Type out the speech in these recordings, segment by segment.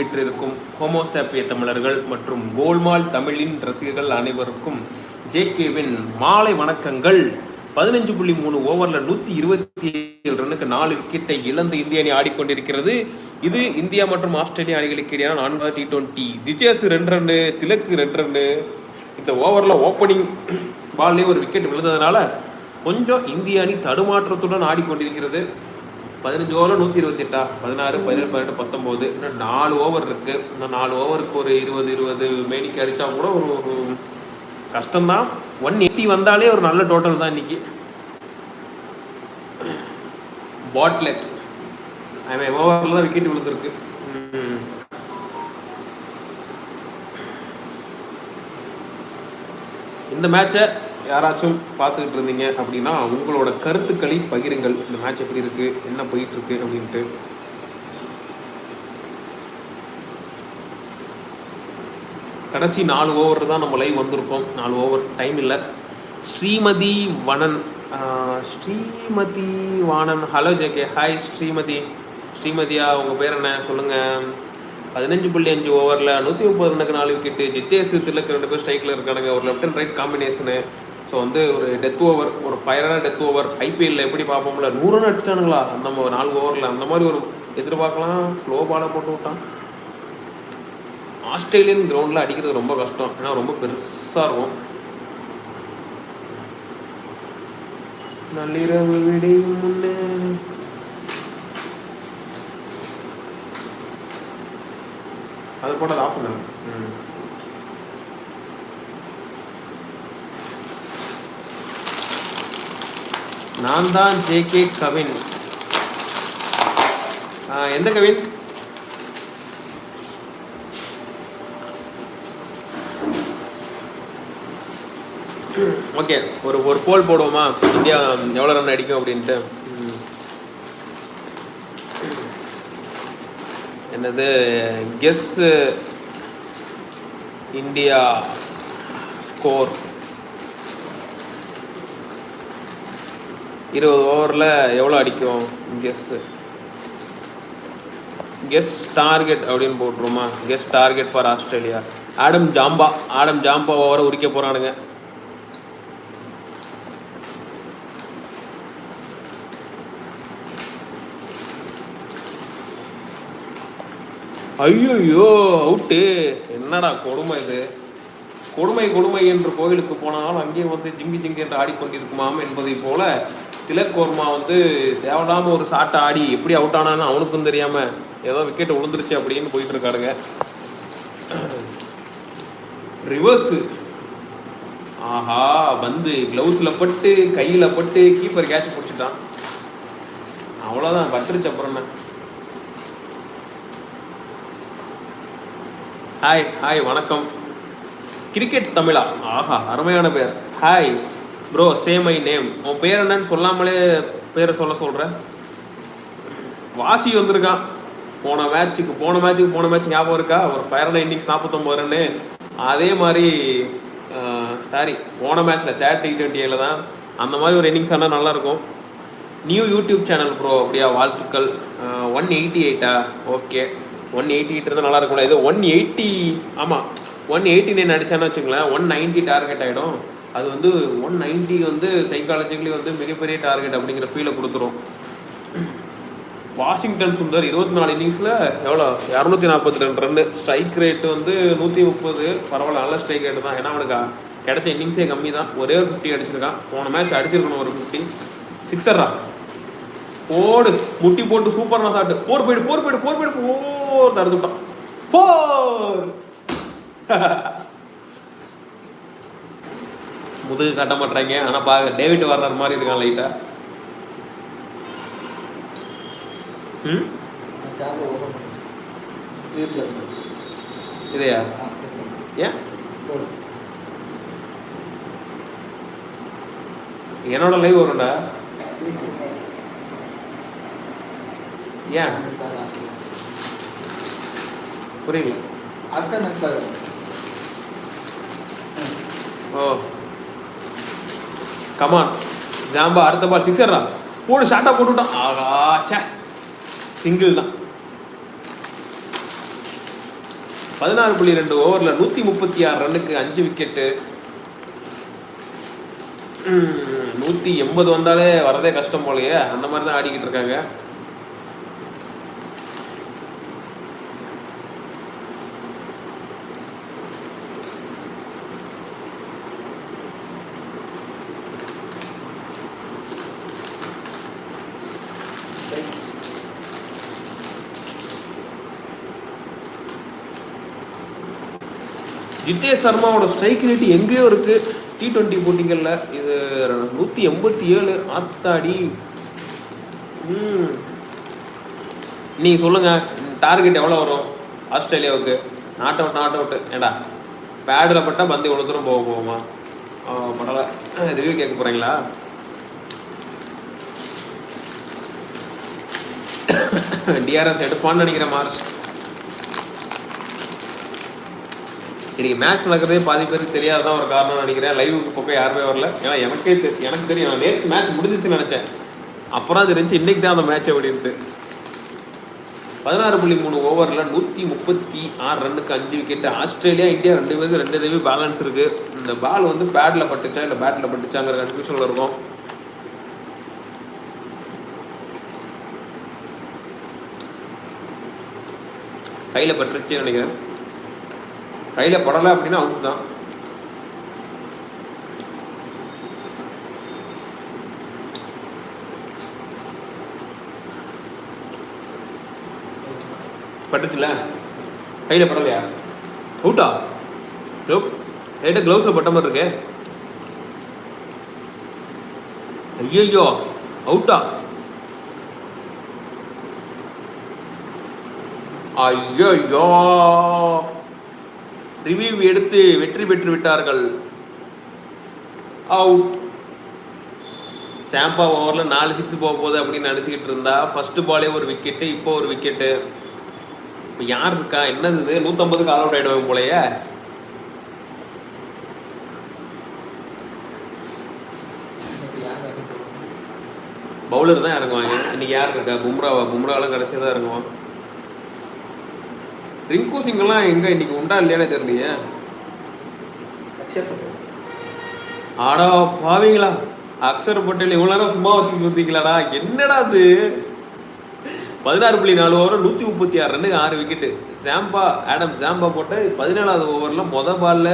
வீற்றிருக்கும் ஹோமோசாப்பிய தமிழர்கள் மற்றும் கோல்மால் தமிழின் ரசிகர்கள் அனைவருக்கும் ஜேகேவின் மாலை வணக்கங்கள். பதினஞ்சு புள்ளி மூணு ஓவரில் நூற்றி இருபத்தி ஏழு ரன்னுக்கு நாலு விக்கெட்டை இழந்து இந்திய அணி ஆடிக்கொண்டிருக்கிறது. இது இந்தியா மற்றும் ஆஸ்திரேலியா அணிகளுக்கு இடையான நான்காவது டி டுவெண்ட்டி திஜேஸ் ரெண்டு ரன்னு திலக்கு ரெண்டு ரன்னு. இந்த ஓவரில் ஓப்பனிங் பால்லே ஒரு விக்கெட் விழுந்ததுனால கொஞ்சம் இந்திய அணி தடுமாற்றத்துடன் ஆடிக்கொண்டிருக்கிறது. பதினஞ்சு ஓவரில் நூற்றி இருபத்தி எட்டா? பதினாறு பதினேழு பதினெட்டு பத்தொம்போது. இன்னும் நாலு ஓவர் இருக்கு. இன்னும் நாலு ஓவருக்கு ஒரு இருபது இருபது மேனிக்கு அடித்தா கூட ஒரு ஒரு கஷ்டம்தான். ஒன் எயிட்டி வந்தாலே ஒரு நல்ல டோட்டல் தான் இன்னைக்கு. பாட்லெட் அவன் ஓவரில் தான் விக்கெட் விழுந்திருக்கு. இந்த மேட்சை யாராச்சும் பார்த்துக்கிட்டு இருந்தீங்க அப்படின்னா உங்களோட கருத்துக்களை பகிருங்கள். இந்த மேட்ச் எப்படி இருக்கு? என்ன போயிட்டு இருக்கு? அப்படின்ட்டு. கடைசி நாலு ஓவர் தான் நம்ம லைவ் வந்திருக்கோம். நாலு ஓவர் டைம் இல்லை. Srimathi Vanan Srimathi Vanan. Hello JK hi Srimathi. ஸ்ரீமதியா உங்கள் பேர் என்ன? சொல்லுங்கள் பதினஞ்சு புள்ளி அஞ்சு ஓவரில் நூற்றி முப்பது ரன்னுக்கு நாலு விக்கெட்டு ஜித்தேசு திலக்கு ரெண்டு பேர் ஸ்ட்ரைக்கில் இருக்கானுங்க. ஒரு left and right combination so வந்து ஒரு டெத் ஓவர் ஒரு ஃபயரான டெத் ஓவர் ஐபிஎல்ல எப்படி பார்ப்போம்ல? நூறு ரன் அடிச்சிட்டானுங்களா? அந்த நாலு ஓவரில் அந்த மாதிரி ஒரு எதிர்பார்க்கலாம். ஸ்லோ பாலாக போட்டு விட்டான். ஆஸ்திரேலியன் கிரவுண்டில் அடிக்கிறது ரொம்ப கஷ்டம். ஏன்னா ரொம்ப பெருசாக இருக்கும். நள்ளிரவு விடையும் முன்னே. அது போட்டது ஆஃப் பண்ணு ம் நான் தான் ஜேகே கவின். எந்த கவின்? ஓகே ஒரு ஒரு போல் போடுவோமா? இந்தியா எவ்வளோ ரன் அடிக்கும் அப்படின்ட்டு. என்னது? கெஸ் இந்தியா ஸ்கோர் இருபது ஓவரில் எவ்வளோ அடிக்கும்? கெஸ் கெஸ் டார்கெட் அப்படின்னு போட்டுருமா guess target for Australia Adam Zampa Adam Zampa ஓவரை உரிக்க போகிறானுங்க ஐயோ அவுட்டு. என்னடா கொடுமை இது? கொடுமை கொடுமை என்று கோயிலுக்கு போனாலும் அங்கே வந்து ஜிங்கி ஜிங்கி என்று ஆடிக்கொண்டிருக்குமாம் என்பதை போல திலக் வர்மா வந்து தேவையில்லாம ஒரு ஷாட்டை ஆடி எப்படி அவுட் ஆனான்னு அவனுக்கும் தெரியாம ஏதோ விக்கெட் விழுந்துருச்சு அப்படின்னு போயிட்டு இருக்காருங்க ரிவர்ஸு ஆஹா வந்து க்ளவுஸில் பட்டு கையில் பட்டு கீப்பர் கேட்ச் பிடிச்சிட்டான். அவ்வளோதான் பட்டுருச்சு அப்புறம் என்ன? ஹாய் ஹாய் வணக்கம். கிரிக்கெட் தமிழா? ஆஹா அருமையான பேர். Hi bro say my name உன் பேர் என்னன்னு சொல்லாமலே பேரை சொல்ல சொல்கிற வாசி வந்திருக்கான். போன மேட்ச்சுக்கு போன மேட்ச்சுக்கு போன மேட்ச் ஞாபகம் இருக்கா? ஒரு ஃபயரான இன்னிங்ஸ் நாற்பத்தொம்பது ரன்னு அதே மாதிரி சாரி போன மேட்ச்சில் தேர்ட் டி டுவெண்ட்டியில் தான். அந்த மாதிரி ஒரு இன்னிங்ஸ் ஆனால் நல்லாயிருக்கும் நியூ யூடியூப் சேனல் ப்ரோ அப்படியா வாழ்த்துக்கள். ஒன் எயிட்டி எயிட்டா ஓகே ஒன் எயிட்டி எயிட் இருந்தால் நல்லா இருக்கும்ல. இது ஒன் எயிட்டி ஆமாம் ஒன் எயிட்டி நைன் அடிச்சான்னு வச்சுங்களேன் ஒன் நைன்ட்டி டார்கெட் ஆகிடும் அது வந்து ஒன் நைன்ட்டி வந்து சைக்காலஜிக்கலி வந்து மிகப்பெரிய டார்கெட் அப்படிங்கிற ஃபீலை கொடுத்துரும். வாஷிங்டன் சுந்தர் இருபத்தி நாலு இன்னிங்ஸில் எவ்வளோ? இரநூத்தி நாற்பத்தி ரெண்டு ரன்னு ஸ்ட்ரைக் ரேட் வந்து நூற்றி முப்பது. பரவாயில்ல நல்ல ஸ்ட்ரைக் ரேட்டு தான். ஏன்னா அவனுக்கு கிடைச்ச இன்னிங்ஸே கம்மி தான் ஒரே ஒரு ஃபிஃப்டி அடிச்சிருக்கான். போன மேட்ச் அடிச்சிருக்கணும் ஒரு ஃபிஃப்டி சிக்ஸர்ரா போடு. முட்டி போட்டு சூப்பரான சாட்டு ஃபோர் போயிடு ஃபோர் போயிடு ஃபோர் போயிடு ஃபோர் தடுத்து விட்டான். ஃபோர் முதுகு கட்ட மாட்டாங்க ஆனால் பா டேவிட் வார்னர் மாதிரி இருக்கான் லைட்டா ம்? இதையா? ஏன்? என்னோட லைவ் வரும்டா. ஏன்? புரியல ஓ. கமான் ஜாம்பா அடுத்த பால் சிக்ஸர்ரா போடு ஷார்ட்டாக போட்டுவிட்டான் ஆகா சே சிங்கிள் தான். பதினாறு புள்ளி ரெண்டு ஓவரில் நூற்றி முப்பத்தி ஆறு ரன்னுக்கு அஞ்சு விக்கெட்டு நூற்றி எண்பது வந்தாலே வரதே கஷ்டம் போலையே. அந்த மாதிரி தான் ஆடிக்கிட்டு இருக்காங்க. ஜித்தே சர்மாவோட ஸ்ட்ரைக் ரேட் எங்கேயோ இருக்கு. டி டுவெண்ட்டி போட்டிகளில் இது நூற்றி எண்பத்தி ஏழு ஆத்தாடி. ம். நீங்கள் சொல்லுங்கள் டார்கெட் எவ்வளோ வரும் ஆஸ்திரேலியாவுக்கு? நாட் அவுட் நாட் அவுட்டு ஏடா பேடில் பட்டால் பந்து எவ்வளோ தூரம் போக போகுமா? படலை ரிவ்யூ கேட்க போகிறீங்களா டிஆர்எஸ் எடுப்பான்னு நினைக்கிறேன் மார்ச் இன்னைக்கு மேட்ச் நடக்கிறதே பாதி பேருக்கு தெரியாதான் ஒரு காரணம் நினைக்கிறேன். லைவுக்கு பக்கம் யாருமே வரல. ஏன்னா எனக்கே எனக்கு தெரியும். நேற்று மேட்ச் முடிஞ்சிச்சுன்னு நினச்சேன். அப்புறம் தெரிஞ்சு இன்றைக்கி இன்னைக்கு தான் அந்த மேட்ச் அப்படின்ட்டு. பதினாறு புள்ளி மூணு ஓவரில் நூற்றி முப்பத்தி ஆறு ரன்னுக்கு அஞ்சு விக்கெட் ஆஸ்திரேலியா இந்தியா ரெண்டு பேருக்கு ரெண்டு தடவை பேலன்ஸ் இருக்கு. இந்த பால் வந்து பேட்டில் பட்டுச்சா இல்லை பேட்டில் பட்டுச்சாங்கிற கன்ஃபியூஷனில் இருக்கும். கையில் பட்டுருச்சுன்னு நினைக்கிறேன். கையில் படலை அப்படின்னா அவுட் தான். பட்டுச்சுல? கையில் படலையா? அவுட்டா நோப் லைட்டாக க்ளவுஸில் பட்ட மாதிரி இருக்கு. ஐயோ அவுட்டா ஐயோ ரிவ்யூ எடுத்து வெற்றி பெற்று விட்டார்கள். அவுட் சாம்பா ஓவரில் நாலு சிக்ஸ் போக போகுது அப்படின்னு நினச்சிக்கிட்டு இருந்தா ஃபஸ்ட்டு பாலே ஒரு விக்கெட்டு இப்போ ஒரு விக்கெட்டு இப்போ யார் இருக்கா? என்னது இது? நூற்றம்பதுக்கு ஆல் அவுட் ஆகிடுவேன் போலயே. பவுலர் தான் இறங்குவாங்க. இன்னைக்கு யார் இருக்கா? பும்ராவா பும்ராவெல்லாம் கிடச்சி தான் இறங்குவான்? ரிங்கு சிங்கெல்லாம் எங்க? இன்னைக்கு உண்டா இல்லையானே தெரியலையே. ஆடா பாவீங்களா? அக்ஷர் பட்டேல் இவ்வளோ நேரம் சும்மா வச்சுக்கிட்டு இருந்தீங்களாடா? என்னடா அது? பதினாறு புள்ளி நாலு ஓவர் நூற்றி முப்பத்தி ஆறு ரன்னுக்கு ஆறு விக்கெட்டு ஜாம்பா ஆடம் ஜாம்பா போட்ட பதினேழாவது ஓவரில் மொத பால்ல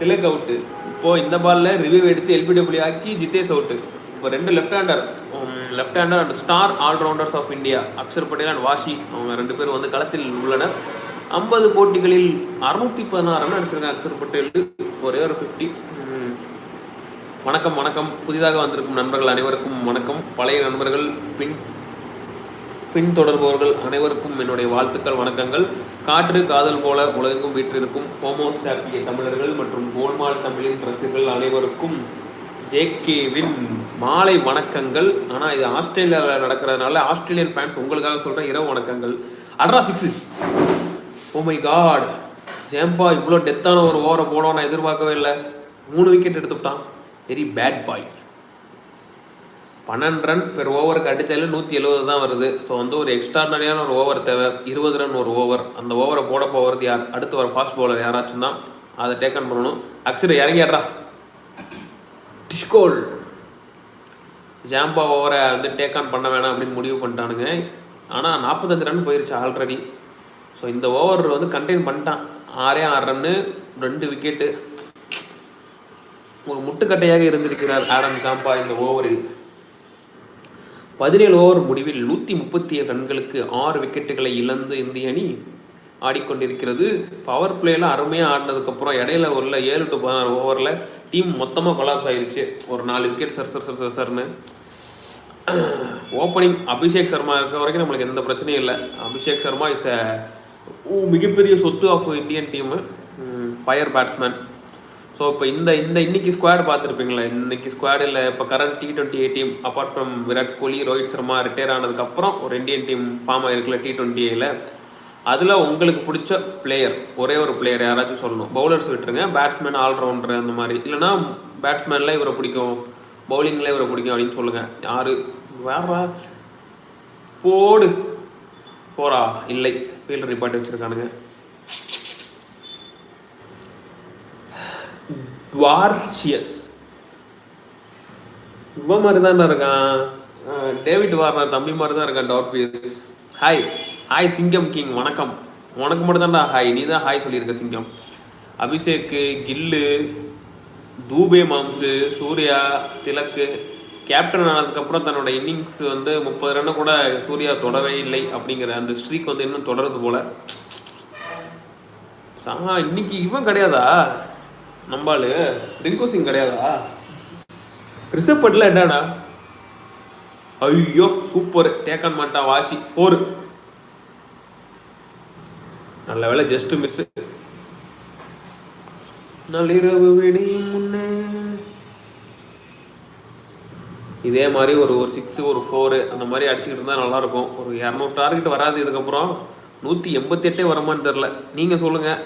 திலக் அவுட்டு இப்போ இந்த பால்ல ரிவ்யூ எடுத்து எல்பிடபிள்யூ ஆக்கி ஜிதேஷ் அவுட்டு இப்போ ரெண்டு left hander left hander and star allrounders of India Axar Patel and Washi அவங்க ரெண்டு பேரும் வந்து களத்தில் உள்ளனர். ஐம்பது போட்டிகளில் அறுநூத்தி பதினாறு ரன் அடிச்சிருக்காங்க அக்ஷர் பட்டேல். ஒரே ஒரு ஃபிஃப்டி வணக்கம் வணக்கம். புதிதாக வந்திருக்கும் நண்பர்கள் அனைவருக்கும் வணக்கம். பழைய நண்பர்கள் பின் பின்தொடர்பவர்கள் அனைவருக்கும் என்னுடைய வாழ்த்துக்கள் வணக்கங்கள். காற்று காதல் போல உலகெங்கும் வீற்றிருக்கும் ஹோமோசாப்பிய தமிழர்கள் மற்றும் கோல்மால் தமிழின் ரசிகர்கள் அனைவருக்கும் ஜேகேவின் மாலை வணக்கங்கள். ஆனால் இது ஆஸ்திரேலியாவில் நடக்கிறதுனால ஆஸ்திரேலியன் ஃபேன்ஸ் உங்களுக்காக சொல்கிறேன் இரவு வணக்கங்கள். அட்ரா six. Oh my god Zampa இவ்வளோ டெத்தான ஒரு ஓவரை போடுவோம் நான் எதிர்பார்க்கவே இல்லை. மூணு விக்கெட் எடுத்துவிட்டான் வெரி பேட் பாய் பன்னெண்டு ரன் பெர் ஓவருக்கு அடித்தாலும் நூற்றி எழுபது தான் வருது. ஸோ வந்து ஒரு எக்ஸ்ட்ராடனரியான ஒரு ஓவர் தேவை. இருபது ரன் ஒரு ஓவர் அந்த ஓவரை போட போகிறது யார்? அடுத்து வர ஃபாஸ்ட் பவுலர் யாராச்சும் தான். அதை டேக்கன் பண்ணணும். அக்ஷர் இறங்கிடுறா டிஷ்கோல் ஜாம்பா ஓவரை வந்து டேக் ஆன் பண்ண வேணாம் அப்படின்னு முடிவு பண்ணிட்டானுங்க. ஆனால் நாற்பத்தஞ்சு ரன் போயிருச்சு ஆல்ரெடி ஸோ இந்த ஓவர் வந்து கண்டெயின் பண்ணிட்டான். ஆறே ஆறு ரன்னு ரெண்டு விக்கெட்டு ஒரு முட்டுக்கட்டையாக இருந்திருக்கிறார் ஆடம் காம்பா இந்த ஓவரில் பதினேழு ஓவர் முடிவில் நூற்றி முப்பத்தி ஏழு ரன்களுக்கு ஆறு விக்கெட்டுகளை இழந்து இந்திய அணி ஆடிக்கொண்டிருக்கிறது. பவர் பிளேயில் அருமையாக ஆடினதுக்கப்புறம் இடையில ஒரு ஏழு டு பதினாறு ஓவரில் டீம் மொத்தமாக கொலாப்ஸ் ஆயிடுச்சு. ஒரு நாலு விக்கெட் சர் சர் சர் சர் சர்னு. ஓப்பனிங் அபிஷேக் சர்மா இருக்க வரைக்கும் நம்மளுக்கு எந்த பிரச்சனையும் இல்லை. அபிஷேக் சர்மா இஸ் அ மிகப்பெரிய சொத்து of Indian team fire batsman so இப்போ இந்த இந்த இன்னைக்கு ஸ்குவாட் பார்த்துருப்பீங்களா? இன்னைக்கு ஸ்குவாடில் இப்போ current T twenty a team apart from Virat Kohli Rohit Sharma retire ஆனதுக்கப்புறம் ஒரு இந்தியன் டீம் ஃபார்ம் ஆயிருக்குல்ல டி டுவெண்ட்டி ஏல அதில் உங்களுக்கு பிடிச்ச பிளேயர் ஒரே ஒரு பிளேயர் யாராச்சும் சொல்லணும். பவுலர்ஸ் விட்டுருங்க. பேட்ஸ்மேன் ஆல்ரவுண்டர் அந்த மாதிரி. இல்லைனா பேட்ஸ்மேனில் இவரை பிடிக்கும். பவுலிங்கில் இவரை பிடிக்கும் அப்படின்னு சொல்லுங்கள் யார்? வேறா போடு. போறா? இல்லை. ஃபீல்டு ரிப்பாட்டி வச்சுருக்கானுங்க. டுவார்ஷியஸ் இவன் மாதிரி தானே இருக்கான்? டேவிட் வார்னர் தம்பி மாதிரி தான் இருக்கான் டார்ஃபியஸ் ஹாய் ஹாய் சிங்கம் கிங். வணக்கம். உனக்கு மட்டும் தான்டா ஹாய் நீ தான் ஹாய் சொல்லியிருக்க சிங்கம். அபிஷேக்கு கில்லு தூபே மாம்சு சூர்யா திலக்கு. கேப்டன் ஆனதுக்கப்புறம் தன்னோட இன்னிங்ஸ் வந்து முப்பது ரன்னு கூட சூர்யா தொடவே இல்லை அப்படிங்கிற அந்த ஸ்ட்ரீக் வந்து இன்னும் தொடருது போல. சா இன்னைக்கு இவன் கிடையாதா? நம்பாளு. ரிங்கு சிங் கிடையாதா? ரிஷப் பட்ல என்னடா? ஐயோ சூப்பர் டேக்கன் மாட்டா வாஷி ஃபோர் நல்ல வேலை ஜஸ்ட் மிஸ் நள்ளிரவு விடியும் முன்னே இதே மாதிரி ஒரு ஒரு சிக்ஸு ஒரு ஃபோரு அந்த மாதிரி அடிச்சுக்கிட்டு இருந்தால் நல்லாயிருக்கும். ஒரு இரநூறு டார்கெட் வராது இதுக்கப்புறம். நூற்றி எண்பத்தெட்டே வருமான்னு தெரில நீங்கள் சொல்லுங்கள்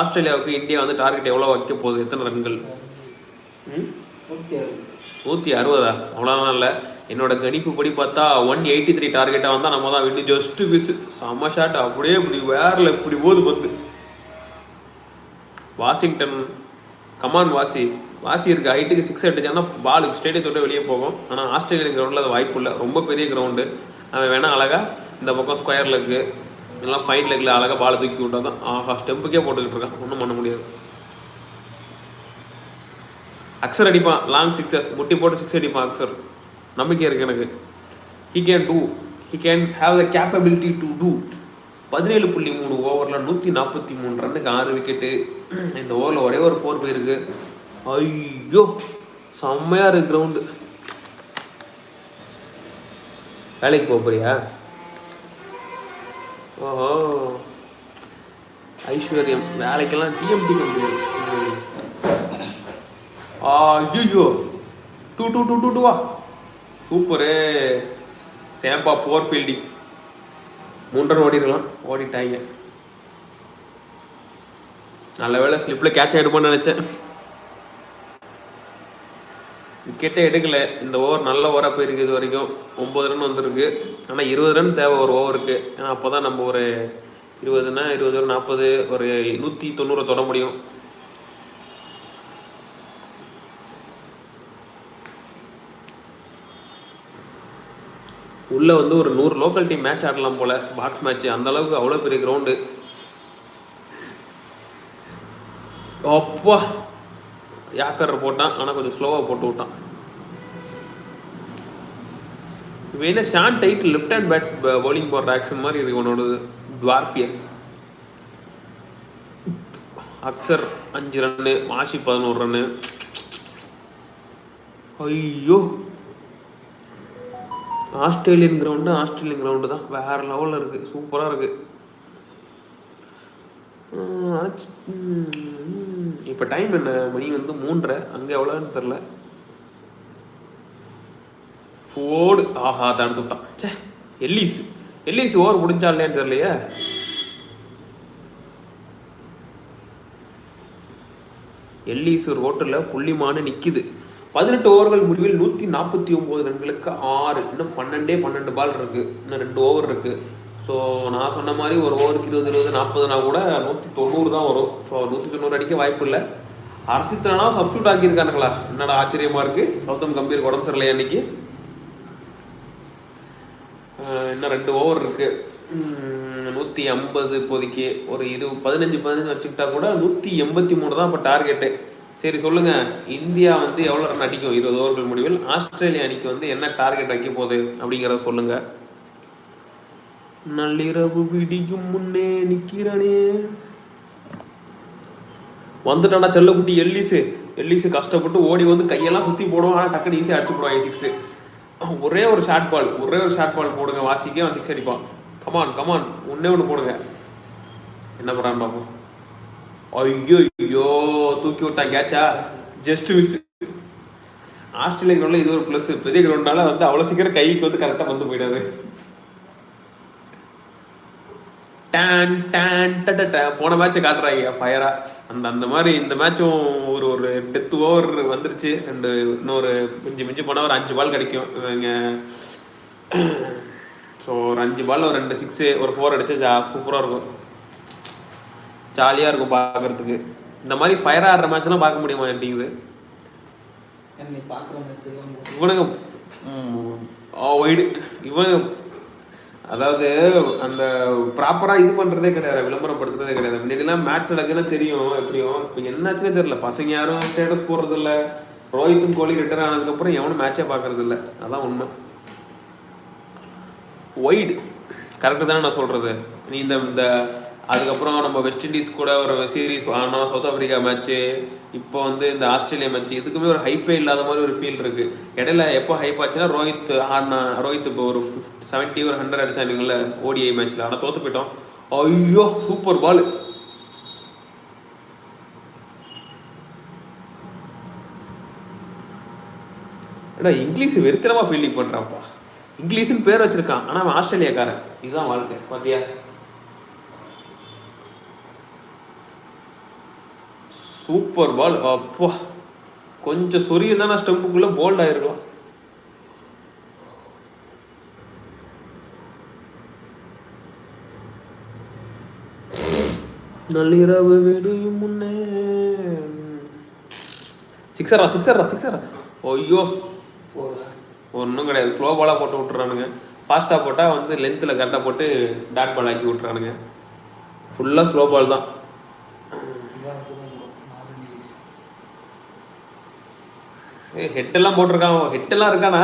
ஆஸ்திரேலியாவுக்கு இந்தியா வந்து டார்கெட் எவ்வளோ வைக்க போகுது? எத்தனை ரன்கள்? ம்? நூற்றி அறுபதா? அவ்வளோலாம் இல்லை. என்னோட கணிப்பு படி பார்த்தா ஒன் எயிட்டி த்ரீ டார்கெட்டாக வந்தால் நம்ம தான் வின்னு ஜஸ்ட் மிஸ் செம்ம ஷாட் அப்படியே இப்படி வேறில் இப்படி போது வந்து வாஷிங்டன் கமான் வாசி. வாசி இருக்குது ஹைட்டுக்கு சிக்ஸ் அடிச்சான்னா பால் ஸ்டேடியத்தோட வெளியே போகும். ஆனால் ஆஸ்திரேலியன் கிரவுண்டில் அது வாய்ப்பு இல்லை. ரொம்ப பெரிய கிரவுண்டு அவன் வேணால் அழகாக இந்த பக்கம் ஸ்கொயர் லெக்கு இல்லைனா ஃபைன் லெக்கில் அழகாக பால் தூக்கி விட்டால் தான் ஆஹா ஸ்டெம்புக்கே போட்டுக்கிட்டு இருக்கான். ஒன்றும் பண்ண முடியாது. அக்சர் அடிப்பான். லாங் சிக்ஸஸ் முட்டி போட்டு சிக்ஸ் அடிப்பான் அக்சர். நம்பிக்கை இருக்கு எனக்கு. He can do he can have the capability to do பதினேழு புள்ளி மூணு ஓவரில் நூற்றி நாற்பத்தி மூணு ரன்னுக்கு ஆறு விக்கெட்டு இந்த ஓவரில் ஒரே ஒரு ஃபோர் போயிருக்கு. ஐயோ செம்மையாக இருக்கு கிரவுண்டு வேலைக்கு போக போறியா? ஓஹோ. ஐஸ்வர்யம் வேலைக்கெல்லாம் டிஎம்டி கம்பெனி ஐயோ two two two two two வா. சூப்பரு. சேம்பா போர் ஃபீல்டிங் மூன்றரை ஓடிடலாம். ஓடிட்டாங்க நல்ல வேலை ஸ்லிப்பில் கேட்ச் ஆகிடுமோன்னு நினச்சேன். விக்கெட்டே எடுக்கல. இந்த ஓவர் நல்ல ஓவராக போயிருக்கு இது வரைக்கும். ஒம்பது ரன் வந்திருக்கு. ஆனால் இருபது ரன் தேவை ஒரு ஓவருக்கு ஏன்னா அப்போ தான் நம்ம ஒரு இருபதுன்னா இருபது ரன் நாற்பது ஒரு நூற்றி தொண்ணூறை தொட முடியும். உள்ளே வந்து ஒரு நூறு லோக்கல் டீம் மேட்ச் ஆடலாம் போல். பாக்ஸ் மேட்ச் அந்தளவுக்கு அவ்வளோ பெரிய கிரவுண்டு அப்பா! யாக்கர் போட்டான் ஆனால் கொஞ்சம் ஸ்லோவாக போட்டு விட்டான். வேணா Shaun Tait left hand bats bowling போடுற ஆக்ஷன் மாதிரி இருக்கு இவனோடது. டுவார்ஃபியஸ் அக்சர் அஞ்சு ரன்னு மாஷி பதினோரு ரன்னு ஐயோ. ஆஸ்திரேலியன் கிரவுண்டு ஆஸ்திரேலியன் கிரவுண்டு தான். வேற லெவலில் இருக்குது சூப்பராக இருக்குது இப்போ டைம் என்ன? மணி வந்து மூன்றரை. அங்கே எவ்வளோன்னு தெரில ஃபோர்டு ஆஹா தடுத்து விட்டான். சே எல்லீஸ். எல்லீஸ் ஓவர் முடிஞ்சா இல்லையான்னு தெரியலையே. எல்லீஸ் ரோட்டில் புள்ளிமானு நிற்கிது பதினெட்டு ஓவர்கள் முடிவில் நூற்றி நாற்பத்தி ஒம்பது ரன்களுக்கு ஆறு. இன்னும் பன்னெண்டே பன்னெண்டு பால் இருக்குது இன்னும் ரெண்டு ஓவர் இருக்குது ஸோ நான் சொன்ன மாதிரி ஒரு ஓவருக்கு இருபது இருபது நாற்பதுனா கூட நூற்றி தொண்ணூறு தான் வரும். ஸோ நூற்றி தொண்ணூறு அடிக்க வாய்ப்பு இல்லை. அரசித்தனா சப்ஸ்டியூட் ஆக்கியிருக்கானுங்களா? என்னடா ஆச்சரியமா இருக்குது கௌதம் கம்பீர் உடம்பு சரியில்லை அன்னைக்கு இன்னும் ரெண்டு ஓவர் இருக்குது நூற்றி ஐம்பது இப்போதைக்கு. ஒரு இரு பதினஞ்சு பதினஞ்சு வச்சுக்கிட்டா கூட நூற்றி எண்பத்தி மூணு தான் இப்போ டார்கெட்டு சரி சொல்லுங்க. இந்தியா வந்து எவ்வளோ ரன் அடிக்கும்? இருபது ஓவர்கள் முடிவில் ஆஸ்திரேலியா அணிக்கு வந்து என்ன டார்கெட் வைக்க போகுது? அப்படிங்கிறத சொல்லுங்கள் நள்ளிரவு பிடிக்கும் முன்னே நிக்கிறனே. வந்துட்டான்டா செல்லக்குட்டி எல்லிஸு எல்லிஸு கஷ்டப்பட்டு ஓடி வந்து கையெல்லாம் சுற்றி போடுவான். ஆனால் டக்குனு ஈஸியாக அடிச்சு போடுவான் சிக்ஸு ஒரே ஒரு ஷார்ட் பால் ஒரே ஒரு ஷார்ட் பால் போடுங்க. வாசிக்கே அவன் சிக்ஸ் அடிப்பான். கமான் கமான் ஒன்னே ஒன்று போடுங்க. என்ன பண்ணுறான்னு பார்ப்போம் ஐயோ ஐயோ தூக்கி விட்டான் கேட்சா ஜஸ்ட் மிஸ் ஆஸ்திரேலியா கிரௌண்டில் இது ஒரு ப்ளஸ் பெரிய கிரவுண்டால வந்து அவ்வளோ சீக்கிரம் கைக்கு வந்து கரெக்டாக வந்து போயிடாது. டேன் டேன் டட டே போன மேட்ச்சை காட்டுறாங்க ஃபயரா அந்த அந்த மாதிரி இந்த மேட்சும் ஒரு ஒரு டெத் ஓவர் வந்துருச்சு. ரெண்டு இன்னொரு மிஞ்சி மிஞ்சி போனால் ஒரு அஞ்சு பால் கிடைக்கும். இவங்க ஸோ ஒரு அஞ்சு பால் ஒரு ரெண்டு சிக்ஸு ஒரு ஃபோர் அடிச்சா ஜா சூப்பராக இருக்கும். ஜாலியாக இருக்கும் பார்க்கறதுக்கு இந்த மாதிரி ஃபயர் ஆடுற மேட்ச்லாம் பார்க்க முடியுமா அப்படிங்குது இவனுங்க ஒய்டு இவன் அதாவது அந்த ப்ராப்பராக இது பண்ணுறதே கிடையாது விளம்பரப்படுத்துறதே கிடையாது. முன்னாடிலாம் மேட்ச் நடக்குதுன்னு தெரியும் எப்படியும் இப்போ என்னாச்சுன்னே தெரியல. பசங்க யாரும் ஸ்டேட்டஸ் போடுறதில்ல. ரோஹித்தும் கோலி ரிட்டர்ன் ஆனதுக்கப்புறம் எவனும் மேட்சே பார்க்கறது இல்ல அதான் உண்மை. ஒய்டு கரெக்டு தானே நான் சொல்கிறது நீ இந்த இந்த அதுக்கப்புறம் நம்ம வெஸ்ட் இண்டீஸ் கூட ஒரு சீரீஸ் ஆனால் சவுத் ஆப்பிரிக்கா மேட்ச்சு இப்போ வந்து இந்த ஆஸ்திரேலியா மேட்ச் இதுக்குமே ஒரு ஹைப்பே இல்லாத மாதிரி ஒரு ஃபீல் இருக்கு. இடையில எப்போ ஹைப் ஆச்சுன்னா ரோஹித் ஆடினா ரோஹித் இப்போ ஒரு செவன்ட்டி ஒரு ஹண்ட்ரட் அடிச்சானுங்கள ஓடிஐ மேட்ச்சில் ஆனால் தோத்து போயிட்டோம். ஐயோ சூப்பர் பால் ஏடா இங்கிலீஷ் வெறுத்தனமா ஃபீல்டிங் பண்றான்ப்பா. இங்கிலீஷ்னு பேர் வச்சிருக்கான். ஆனா அவன் ஆஸ்திரேலியாக்காரன். இதுதான் வாழ்க்கை. பாத்தியா? சூப்பர் பால் அப்பா. கொஞ்சம் சொரியிருந்தானா தான் போல்ட் ஆயிருக்கலாம். நள்ளிரவு வெடியும் முன்னே. சிக்ஸரா சிக்ஸரா சிக்ஸரா ஐயோ. ஒன்றும் கிடையாது. ஸ்லோ பாலாக போட்டு விட்டுறானுங்க. ஃபாஸ்ட்டாக போட்டால் வந்து லென்த்தில் கரெக்டாக போட்டு டாட் பால் ஆக்கி விட்றானுங்க ஃபுல்லாக ஸ்லோ பால் தான். ஹெட்டெல்லாம் போட்டிருக்கான். ஹெட்டெல்லாம் இருக்கானா?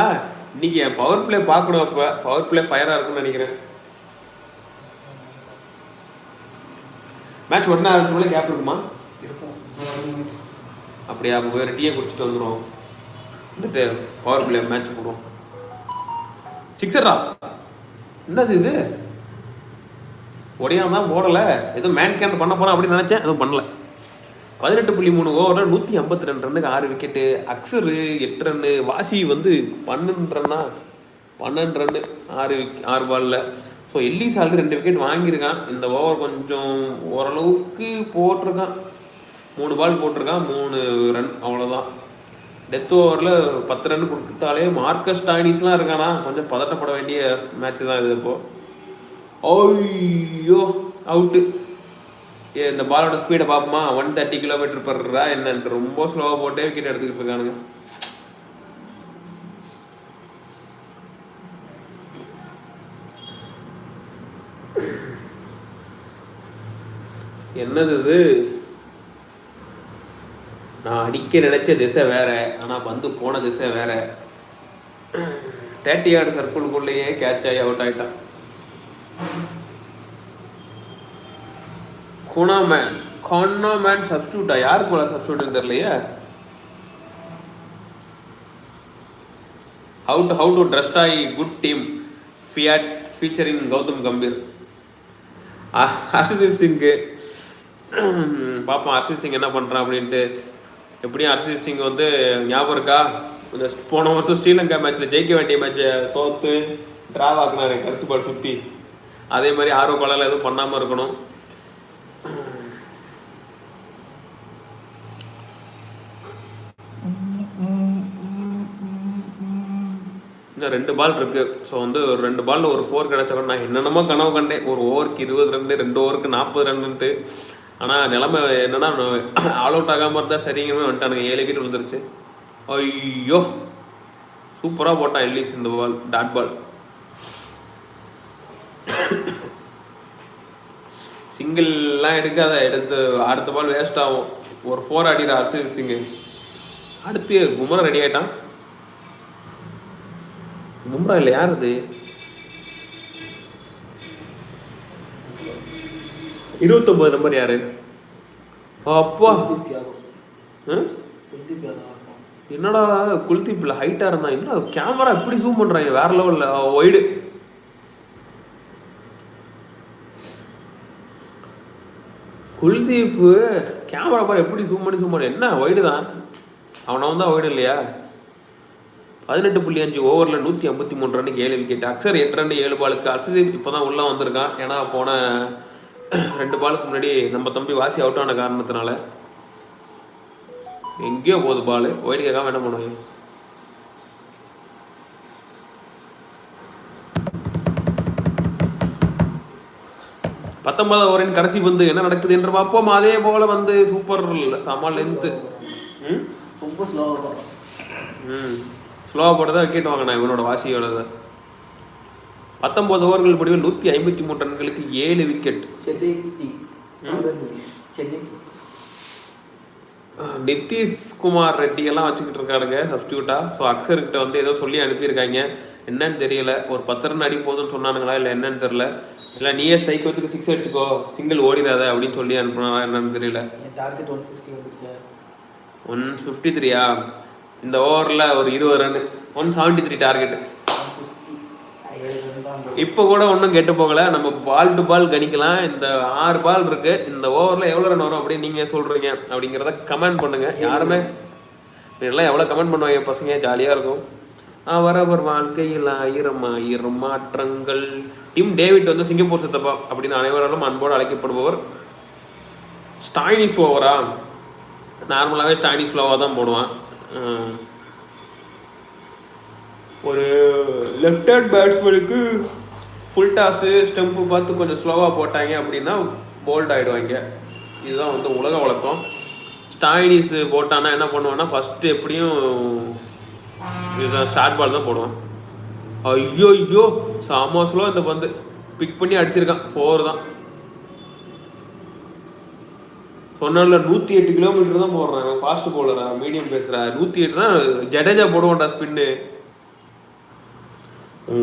என் பவர் பிளே பார்க்கணும் அப்போ. பவர் பிளே ஃபயராக இருக்கும்னு நினைக்கிறேன். மேட்ச் ஒன்றா ஆரம்பிச்சோம்ல கேப் இருக்குமா. அப்படியா அப்போ வேறு டீயை குடிச்சிட்டு வந்துடும் வந்துட்டு பவர் பிளே மேட்ச் போடுவோம். சிக்ஸரா என்னது இது? ஒடியான் தான் போடல. ஏதோ மேன் கேன் பண்ண போறான் அப்படின்னு நினைச்சேன். எதுவும் பண்ணல. பதினெட்டு புள்ளி மூணு ஓவரில் நூற்றி ஐம்பத்தி ரெண்டு ரன்னுக்கு ஆறு விக்கெட்டு அக்ஸரு எட்டு ரன்னு. வாசி வந்து பன்னெண்டு ரன்னா. பன்னெண்டு ரன்னு ஆறு விக் ஆறு பாலில் ஸோ எல்லிஸ் ஆல்ரெடி ரெண்டு விக்கெட் வாங்கியிருக்கான். இந்த ஓவர் கொஞ்சம் ஓரளவுக்கு போட்டிருக்கான். மூணு பால் போட்டிருக்கான். மூணு ரன் அவ்வளோதான் டெத் ஓவரில் பத்து ரன் கொடுத்தாலே மார்க்கஸ் டானிஸ்லாம் இருக்கானா? கொஞ்சம் பதட்டப்பட வேண்டிய மேட்ச் தான் இது இப்போது ஐயோ அவுட்டு இந்த பாலோட ஸ்பீடை பார்ப்போமா ஒன் தேர்ட்டி கிலோமீட்டர் பர்றா என்னன்ட்டு ரொம்ப ஸ்லோவாக போட்டே விக்கெட் எடுத்துக்கிட்டு இருக்கானுங்க. என்னது இது? நான் அடிக்க நினைச்ச திசை வேற ஆனா பந்து போன திசை வேற. தேர்ட்டி ஆர்டு சர்க்கிள்குள்ளேயே கேட்ச் ஆகி அவுட் ஆயிட்டான். குணா மேன் மேன் சப்ஸ்டியூட்டா யாருக்கு போல சப்ஸ்டியூட்னு தெரியலையே? ஹவு டு ஹவு டு ட்ரஸ்டாய் குட் டீம் ஃபியாட் ஃபீச்சரிங் கௌதம் கம்பீர். ஹர்ஷதீப் சிங்கு. பார்ப்போம் ஹர்ஷதீப் சிங் என்ன பண்ணுறான் அப்படின்ட்டு. எப்படியும் ஹர்ஷதீப் சிங் வந்து ஞாபகம் இருக்கா? இந்த போன வருஷம் ஸ்ரீலங்கா மேட்ச்சில் ஜெயிக்க வேண்டிய மேட்சை தோற்று ட்ராவ் ஆக்குனாரு பால் சுற்றி அதே மாதிரி ஆர்வ பாலால் எதுவும் பண்ணாமல் இருக்கணும். ரெண்டு பால் இருக்கு. ஸோ வந்து ஒரு ரெண்டு பால்ல ஒரு ஃபோர் கிடைச்சா கூட நான் என்னென்னமோ கனவு கண்டேன். ஒரு ஓவருக்கு இருபது ரன் ரெண்டு ஓவருக்கு நாற்பது ரன்னுட்டு ஆனால் நிலமை என்னன்னா ஆல் அவுட் ஆகாமல் இருந்தால் சரிங்கிற வந்துட்டானுங்க. ஏழு விக்கெட் விழுந்துருச்சு. ஐயோ! சூப்பராக போட்டான் எல்லிஸ் இந்த பால் டாட் பால் சிங்கிள்லாம் எடுக்காத எடுத்து அடுத்த பால் வேஸ்ட் ஆகும். ஒரு ஃபோர் அடிக்கிற அரசு சிங்கு. அடுத்து குமரா ரெடி ஆகிட்டான் பும்ரா இல்லை யார் அது இருபத்தொன்பது நம்பர் யாரு? அப்பா. ஆ? குல்தீப் யாதவ் இருப்பான் என்னடா குல்தீப்ல ஹைட்டா இருந்தான் என்ன கேமரா எப்படி ஜூம் பண்றாங்க வேற லெவல்ல ஒய்டு குல்தீப் கேமரா பாரு எப்படி ஜூம் பண்ணி ஜூம் பண்ணி. என்ன ஒய்டு தான்? அவனை வந்தா ஒய்டு இல்லையா? பதினெட்டு புள்ளி அஞ்சு ஓவரில் நூற்றி ஐம்பத்தி மூணு ரன்னுக்கு ஏழு விக்கெட் அக்சர் எட்டு ரன் ஏழு பாலுக்கு. அர்ஷதீப் இப்போ தான் உள்ளே வந்திருக்கான். ஏன்னா போன ரெண்டு பாலுக்கு முன்னாடி நம்ம தம்பி வாசி அவுட் ஆன காரணத்தினால. எங்கேயோ போகுது பால். ஒயிட் கேட்காம என்ன பண்ணுவாங்க? பத்தொன்பதாவது ஓவரின் கடைசி பந்து என்ன நடக்குது என்று பார்ப்போம். அதே போல வந்து சூப்பர் சம லென்த்து ரொம்ப ஸ்லோவாக ம். ஸ்லோவாக போட்டு தான் விக்கெட் வாங்கினேன் இவனோட வாசியோட பத்தொன்பது ஓவர்கள் முடிவில் நூற்றி ஐம்பத்தி மூணு ரன்களுக்கு ஏழு விக்கெட் நிதிஷ்குமார் ரெட்டி எல்லாம் வச்சுக்கிட்டு இருக்கானுங்க சப்ஸ்டியூட்டா ஸோ அக்ஷர்கிட்ட வந்து ஏதோ சொல்லி அனுப்பியிருக்காங்க. என்னன்னு தெரியல. ஒரு பத்து ரன் அடி போதும்னு சொன்னானுங்களா இல்லை என்னன்னு தெரியல. இல்லை நீயே ஸ்ட்ரைக் வச்சுட்டு சிக்ஸ் அடிச்சுக்கோ. சிங்கிள் ஓடிடாத அப்படின்னு சொல்லி அனுப்புனாரா என்னன்னு தெரியல. டார்கெட் ஒன் சிக்ஸ்டி வந்துருச்சு. ஒன் ஃபிஃப்டி த்ரீயா இந்த ஓவரில் ஒரு இருபது run one seventy three target இப்போ கூட ஒன்றும் கெட்டு போகலை. நம்ம பால் டு பால் கணிக்கலாம். இந்த ஆறு பால் இருக்கு. இந்த ஓவரில் எவ்வளோ ரன் வரும் அப்படின்னு நீங்கள் சொல்கிறீங்க அப்படிங்கிறத கமெண்ட் பண்ணுங்க. யாருமே? எல்லாம் எவ்வளோ கமெண்ட் பண்ணுவாங்க பசங்க? ஜாலியாக இருக்கும். அவரவர் வாழ்க்கையில் ஆயிரம் ஆயிரம் மாற்றங்கள். டிம் டேவிட் வந்து சிங்கப்பூர் சித்தப்பா அப்படின்னு அனைவராலும் அன்போடு அழைக்கப்படுபவர். ஸ்டாயினிஸ் ஓவரா நார்மலாகவே ஸ்டாயினிஸ் லோவாக தான் போடுவான். ஒரு லெஃப்ட் ஹேண்ட் பேட்ஸ்மேனுக்கு ஃபுல் டாஸு ஸ்டெம்பு பார்த்து கொஞ்சம் ஸ்லோவாக போட்டாங்க அப்படின்னா போல்ட் ஆகிடுவாங்க இதுதான் வந்து உலக வழக்கம். ஸ்டாயினிஸ் போட்டானா என்ன பண்ணுவான்னா ஃபஸ்ட்டு எப்படியும் இதுதான் ஷார்ட் பால் தான் போடுவான். ஐயோ ஐயோ செம இந்த பந்து. பிக் பண்ணி அடிச்சிருக்கான். ஃபோர் தான். சொன்னால நூற்றி எட்டு கிலோமீட்டர் தான் போடுறாங்க. ஃபாஸ்ட் போலரா மீடியம் பேசுகிறா நூற்றி எட்டு தான் ஜடேஜா போடுவான்டா ஸ்பின்னு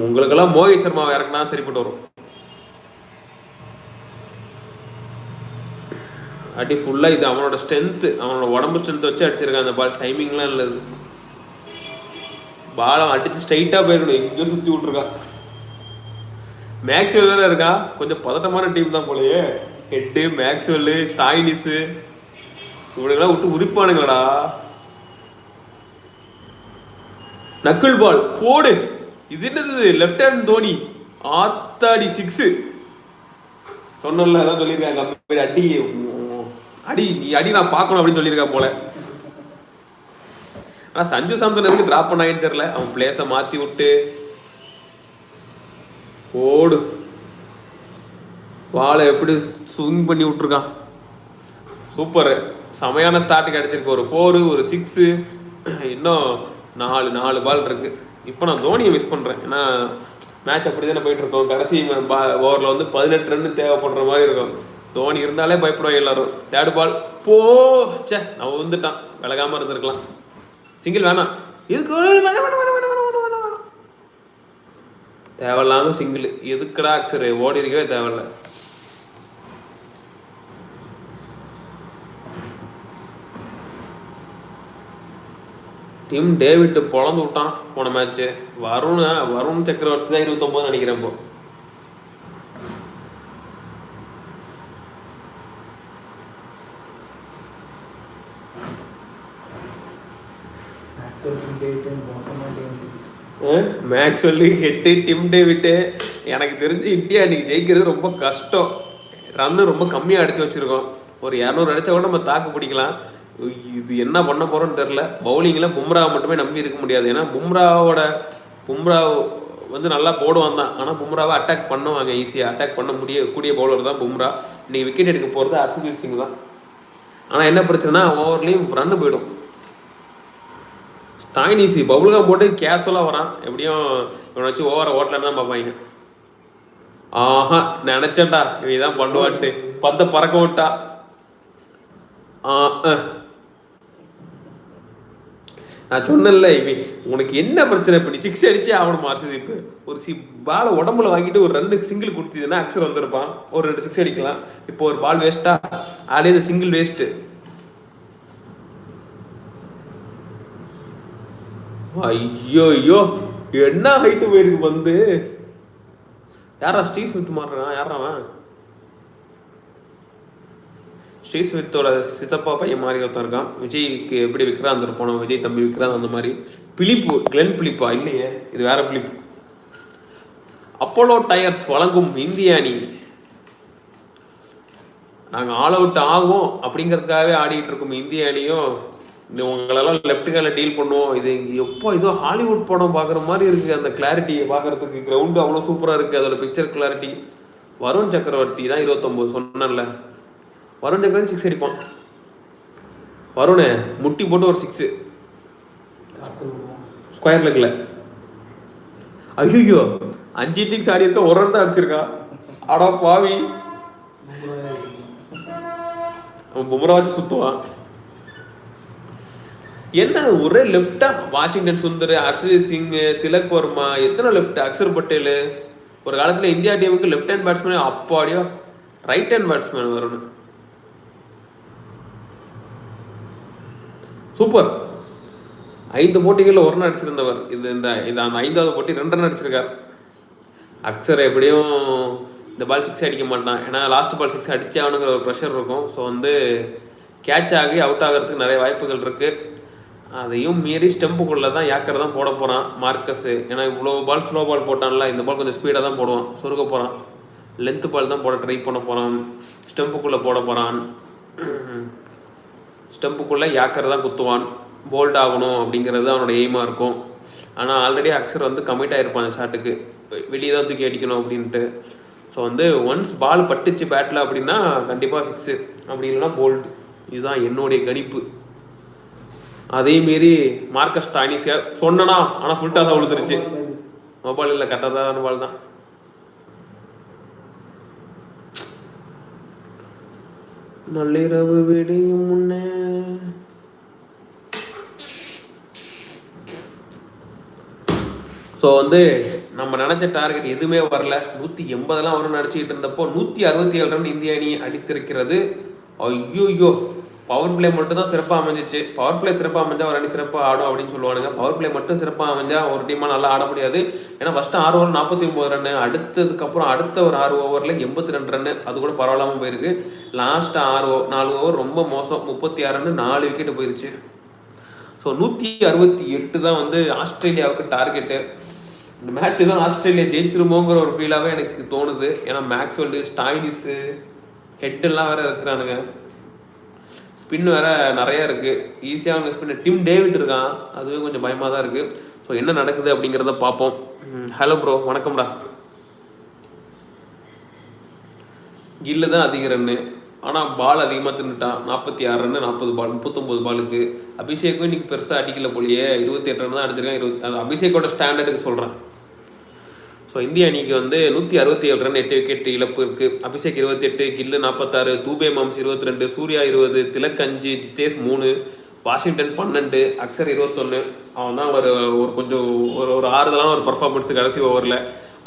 உங்களுக்கெல்லாம் மோகேஷ் சர்மாவை இறக்குனா சரிப்பட்டு வரும். அடி ஃபுல்லாக இது அவனோட ஸ்ட்ரென்த்து அவனோட உடம்பு ஸ்ட்ரென்த் வச்சு அடிச்சிருக்கான் அந்த பால் டைமிங்லாம் இல்லை பாலம் அடிச்சு ஸ்ட்ரைட்டாக போயிருக்கணும். எங்கேயோ சுற்றி விட்ருக்கான் மேக்ஸ்வெல் வேற இருக்கா? கொஞ்சம் பதட்டமான டீம் தான் போலயே. Head Maxwell Stoinis. இவனுங்களாம் விட்டு உரிப்பானுங்களடா. நக்குல் பால் போடு. இது என்னது? Left hand Dhoni. ஆத்தாடி சிக்ஸு சொன்னல அதான் சொல்லியிருக்காங்க அடி. அடி நீ அடி நான் பார்க்கணும் அப்படின்னு சொல்லியிருக்கா போல. ஆனா சஞ்சு சாம்சன் எதுக்கு டிராப் பண்ணாங்கன்னு தெரியல. அவன் பிளேஸை மாத்தி விட்டு. ஓடு வாழை எப்படி ஸ்விங் பண்ணி விட்ருக்கான் சூப்பரு செமையான ஸ்டார்ட் கிடச்சிருக்கு. ஒரு ஃபோரு ஒரு சிக்ஸு இன்னும் நாலு நாலு பால் இருக்குது இப்போ நான் தோனியை மிஸ் பண்ணுறேன் ஏன்னா மேட்ச் அப்படி தானே போயிட்டுருக்கோம். கடைசி ஓவரில் வந்து பதினெட்டு ரன் தேவைப்படுற மாதிரி இருக்கும். தோனி இருந்தாலே பயப்படுவாங்க எல்லாரும். தேர்ட் பால் போ! சே அவன் வந்துட்டான் விலகாமல் இருந்திருக்கலாம். சிங்கிள் வேணாம். இதுக்கு தேவையில்லாமல் சிங்கிள் எதுக்கடா அக்ஸரு ஓடி இருக்கவே தேவையில்லை. டீம் டேவிட் பொழந்து விட்டான் போன மேட்ச்சு வருண் வருண் சக்கரவர்த்தி தான் இருபத்தொம்போது நினைக்கிறேன் இப்போ மேக்ஸ் சொல்லி ஹெட்டு டிம் டேவிட்டு எனக்கு தெரிஞ்சு இந்தியா இன்னைக்கு ஜெயிக்கிறது ரொம்ப கஷ்டம். ரன்னு ரொம்ப கம்மியாக அடிச்சு வச்சிருக்கோம். ஒரு இரநூறு அடிச்சா கூட நம்ம தாக்கு பிடிக்கலாம். இது என்ன பண்ண போகிறோன்னு தெரில பவுலிங்கில் பும்ரா மட்டுமே நம்பி இருக்க முடியாது. ஏன்னா பும்ராவோட பும்ரா வந்து நல்லா போடுவான் தான். ஆனால் பும்ராவை அட்டாக் பண்ணுவாங்க ஈஸியாக அட்டாக் பண்ண முடிய கூடிய பவுலர் தான் பும்ரா. இன்றைக்கி விக்கெட் எடுக்க போகிறது ஹர்ஷதீப் சிங் தான். ஆனால் என்ன பிரச்சனைனா ஓவர்லேயும் ரன்னு போயிடும். ஸ்டாயினிசி பபுல்காம் போட்டு கேஷுவலாக வரான். எப்படியும் இவனை வச்சு ஓவரை ஓட்டலன்னு தான் பார்ப்பாங்க. ஆஹா நினைச்சேன்டா இவன் தான் பண்ணுவான்ட்டு. பந்தை பறக்க விட்டா. ஆ நான் சொன்னேன்ல இவன் உனக்கு என்ன பிரச்சனை? இப்போ நீ சிக்ஸ் அடிச்சே ஆகணும் மார்ஷதீப் ஒரு சி பாலை உடம்புல வாங்கிட்டு ஒரு ரெண்டு சிங்கிள் கொடுத்ததுன்னா அக்ஸர் வந்திருப்பான். ஒரு ரெண்டு சிக்ஸ் அடிக்கலாம். இப்போ ஒரு பால் வேஸ்ட்டா அதே இந்த சிங்கிள் வேஸ்ட்டு ஐயோ ஐயோ என்ன ஹைட்டு போயிருக்கு வந்து? யாரா ஸ்டீவ் ஸ்மித் மாறுறான்? யாரா ஸ்ரீ சுவித்தோட சித்தப்பா பையன் மாதிரி ஒருத்தன் இருக்கான். விஜய்க்கு எப்படி விக்ராந்த் இருப்பானோ விஜய் தம்பி விக்ராந்த் அந்த மாதிரி. பிலிப்பு கிளென் பிலிப்பா இல்லையே? இது வேற பிலிப் அப்போலோ டயர்ஸ் வழங்கும் இந்திய அணி. நாங்கள் ஆல் அவுட் ஆகும் அப்படிங்கிறதுக்காகவே ஆடிட்டு இருக்கும் இந்திய அணியும். உங்களெல்லாம் லெஃப்ட் கால டீல் பண்ணுவோம். இது எப்போ இதோ ஹாலிவுட் படம் பார்க்குற மாதிரி இருக்குது அந்த கிளாரிட்டியை பார்க்கறதுக்கு கிரவுண்டு அவ்வளோ சூப்பராக இருக்குது அதோட பிக்சர் கிளாரிட்டி வருண் சக்கரவர்த்தி தான் இருபத்தொம்போது சொன்னேன்ல. வருண் சக்கரவர்த்தி சிக்ஸ் அடிப்பான். வருண் முட்டி போட்டு ஒரு சிக்ஸு ஸ்கொயர் லெக்கில் ஐயோ அஞ்சு இன்னிங்ஸ் ஆடி இருக்க ஒரு ரன் தான் அடிச்சிருக்கா. அடா பாவி. அவன் பும்ரா வச்சு சுத்துவான். என்ன ஒரே லெஃப்டா வாஷிங்டன் சுந்தர் ஹர்ஷதீப் சிங் திலக் வர்மா எத்தனை லெஃப்ட் அக்ஷர் பட்டேல். ஒரு காலத்தில் இந்தியா டீமுக்கு லெஃப்ட் ஹேண்ட் பேட்ஸ்மேன் அப்பாடியோ ரைட் ஹேண்ட் பேட்ஸ்மேன் வரணும் சூப்பர். ஐந்து போட்டிகளில் ஒரு ரன் அடிச்சிருந்தவர். இது இந்த இது அந்த ஐந்தாவது போட்டி ரெண்டு ரன் அடிச்சிருக்கார். அக்சர் எப்படியும் இந்த பால் சிக்ஸ் அடிக்க மாட்டான். ஏன்னா லாஸ்ட் பால் சிக்ஸ் அடித்தானுங்கிற ஒரு ப்ரெஷர் இருக்கும். ஸோ வந்து கேட்ச் ஆகி அவுட் ஆகிறதுக்கு நிறைய வாய்ப்புகள் இருக்குது அதையும் மீறி ஸ்டெம்புக்குள்ளே தான் யாக்கர் தான் போட போகிறான் மார்க்கஸு. ஏன்னா இவ்வளோ பால் ஸ்லோ பால் போட்டான்ல இந்த பால் கொஞ்சம் ஸ்பீடாக தான் போடுவான். சுருக்க போகிறான் லென்த்து பால் தான் போட ட்ரை பண்ண போகிறான் ஸ்டெம்புக்குள்ளே போட போகிறான் ஸ்டெம்புக்குள்ளே யாக்கர் தான் குத்துவான். போல்ட் ஆகணும் அப்படிங்கிறது தான் அவனோட எய்மாக இருக்கும். ஆனால் ஆல்ரெடி அக்சர் வந்து கமிட் ஆகிருப்பான் அந்த ஷாட்டுக்கு வெளியே தான் தூக்கி அடிக்கணும் அப்படின்ட்டு. ஸோ வந்து ஒன்ஸ் பால் பட்டுச்சு பேட்டில் அப்படின்னா கண்டிப்பாக சிக்ஸு அப்படி இல்லைன்னா போல்ட் இதுதான் என்னுடைய கணிப்பு. அதேமாரி மீறி மார்க்கஸ் ஸ்டானிஸியா சொன்னனா ஆனால் ஃபுல்ட்டாக தான் விழுந்துருச்சு மொபைல் இல்லை கரெக்டாக தான் பால் தான். நள்ளிரவு விடியும் முன்னே. ஸோ வந்து நம்ம நினச்ச டார்கெட் எதுவுமே வரல. நூற்றி எண்பதெல்லாம் வரும் நினச்சிக்கிட்டு இருந்தப்போ நூற்றி அறுபத்தி ஏழு ரன் இந்திய அணி அடித்திருக்கிறது. ஐயோ பவர் பிளே மட்டும் தான் சிறப்பாக அமைஞ்சிச்சு. பவர் பிளே சிறப்பாக அமைஞ்சா ஒரு அணி சிறப்பாக ஆடும் அப்படின்னு சொல்லுவானுங்க. பவர் பிளே மட்டும் சிறப்பாக அமைஞ்சா ஒரு டீமாக நல்லா ஆட முடியாது. ஏன்னா ஃபஸ்ட்டு ஆறு ஓவர் நாற்பத்தி ஒம்பது ரன் அடுத்ததுக்கப்புறம் அடுத்த ஒரு ஆறு ஓவரில் எண்பத்தி ரெண்டு ரன் அது கூட பரவாயில்லாமல் போயிருக்கு. லாஸ்ட் ஆறு ஓ நாலு ஓவர் ரொம்ப மோசம். முப்பத்தி ஆறு ரன் நாலு விக்கெட்டு போயிருச்சு. ஸோ நூற்றி அறுபத்தி எட்டு தான் வந்து ஆஸ்திரேலியாவுக்கு டார்கெட்டு இந்த மேட்ச் தான் ஆஸ்திரேலியா ஜெயிச்சிருமோங்கிற ஒரு ஃபீலாகவே எனக்கு தோணுது. ஏன்னா மேக்ஸ்வெல்டு ஸ்டாய்டிஸு ஹெட்டெல்லாம் வேறு இருக்கிறானுங்க. ஸ்பின் வேற நிறைய இருக்கு. ஈஸியாக ஸ்பின் டிம் டேவிட் இருக்கான். அதுவே கொஞ்சம் பயமாக தான் இருக்கு. ஸோ என்ன நடக்குது அப்படிங்கிறத பார்ப்போம். Hello bro வணக்கம்டா. கில்லு தான் அதிக ரன்னு ஆனால் பால் அதிகமாக தின்னுட்டான். நாற்பத்தி ஆறு ரன்னு நாற்பது பால் முப்பத்தொம்போது பாலுக்கு அபிஷேக்கும் இன்னைக்கு பெருசாக அடிக்கல போலியே. இருபத்தி எட்டு ரன் தான் அடிச்சிருக்கான். இருபத்தி அது அபிஷேக்கோட ஸ்டாண்டர்டுக்கு சொல்கிறேன் ஸோ இந்திய அணிக்கு வந்து நூற்றி அறுபத்தி ஏழு ரன் எட்டு விக்கெட் இழப்பு இருக்குது அபிஷேக் இருபத்தெட்டு கில்லு நாற்பத்தாறு தூபே மாம்ஸ் இருபத்தி ரெண்டு சூர்யா இருபது திலக் அஞ்சு ஜிதேஷ் மூணு வாஷிங்டன் பன்னெண்டு அக்ஷர் இருபத்தொன்று அவன் தான் ஒரு ஒரு கொஞ்சம் ஒரு ஒரு ஆறுதலான ஒரு பர்ஃபார்மன்ஸு கடைசி ஓவரில்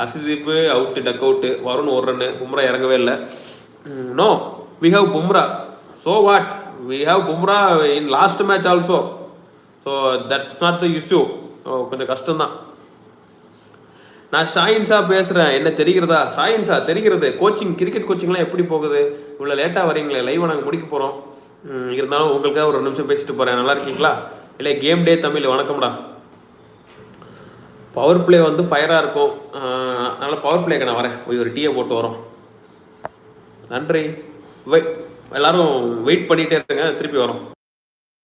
Harshdeep out duck out Varun ஒரு ரன்னு பும்ரா இறங்கவே இல்லை. No we have Bumrah. So what we have Bumrah in last match also so that's not the issue கொஞ்சம் கஷ்டம்தான். நான் சாயின்ஸா பேசுகிறேன் என்ன தெரிகிறதா? சாயின்ஸா தெரிகிறது. கோச்சிங் கிரிக்கெட் கோச்சிங்லாம் எப்படி போகுது? இவ்வளோ லேட்டாக வரீங்களே லைவ் நாங்கள் முடிக்க போகிறோம் இருந்தாலும் உங்களுக்காக ஒரு நிமிஷம் பேசிட்டு போகிறேன் நல்லா இருக்கீங்களா? இல்லை கேம் டே தமிழ் வணக்கம்டா. பவர் பிளே வந்து ஃபயராக இருக்கும். அதனால் பவர் பிளேக்கு நான் வரேன். போய் ஒரு டீயை போட்டு வரோம். நன்றி. வெ எல்லோரும் வெயிட் பண்ணிகிட்டே இருங்க. திருப்பி வரோம்.